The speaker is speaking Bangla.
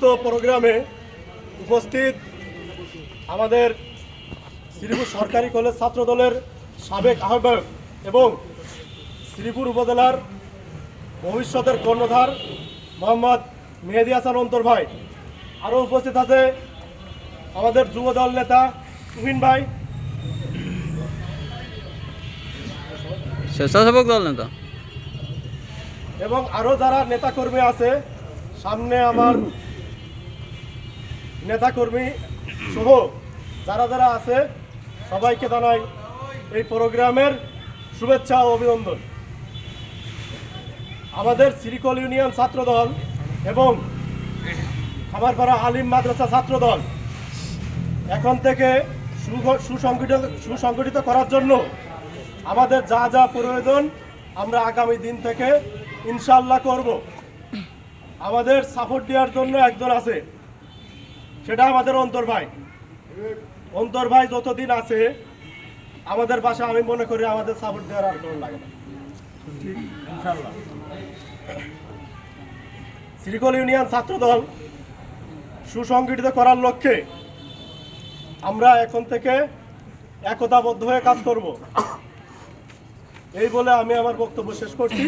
উক্ত প্রোগ্রামে উপস্থিত আমাদের শ্রীপুর সরকারি কলেজ ছাত্র দলের সাবেক আহ্বায়ক এবং শ্রীপুর উপজেলার ভবিষ্যতের কর্ণধার মোহাম্মদ মেহেদি হাসান অন্তর ভাই। আরও উপস্থিত আছে আমাদের যুব দল নেতা তুহিন ভাই। স্বেচ্ছাসেবক দল নেতা। এবং আরও যারা নেতাকর্মী আছে সামনে আমার নেতাকর্মী সহ যারা যারা আছে, সবাইকে জানাই এই প্রোগ্রামের শুভেচ্ছা ও অভিনন্দন। আমাদের সিরিকল ইউনিয়ন ছাত্র দল এবং খামারপাড়া আলিম মাদ্রাসা ছাত্র দল এখন থেকে সুসংগঠিত সুসংগঠিত করার জন্য আমাদের যা যা প্রয়োজন আমরা আগামী দিন থেকে ইনশাল্লাহ করব। আমাদের সাপোর্ট দেওয়ার জন্য একজন আছে সেটা আমাদের অন্তর ভাই। অন্তর ভাই যতদিন আছে, আমাদের বাসা আমি মনে করি আমাদের সাপোর্ট দেওয়ার আর কোনো লাগে না। শ্রীকল ইউনিয়ন ছাত্র দল সুসংগঠিত করার লক্ষ্যে আমরা এখন থেকে একতাবদ্ধ হয়ে কাজ করব। এই বলে আমি আমার বক্তব্য শেষ করছি।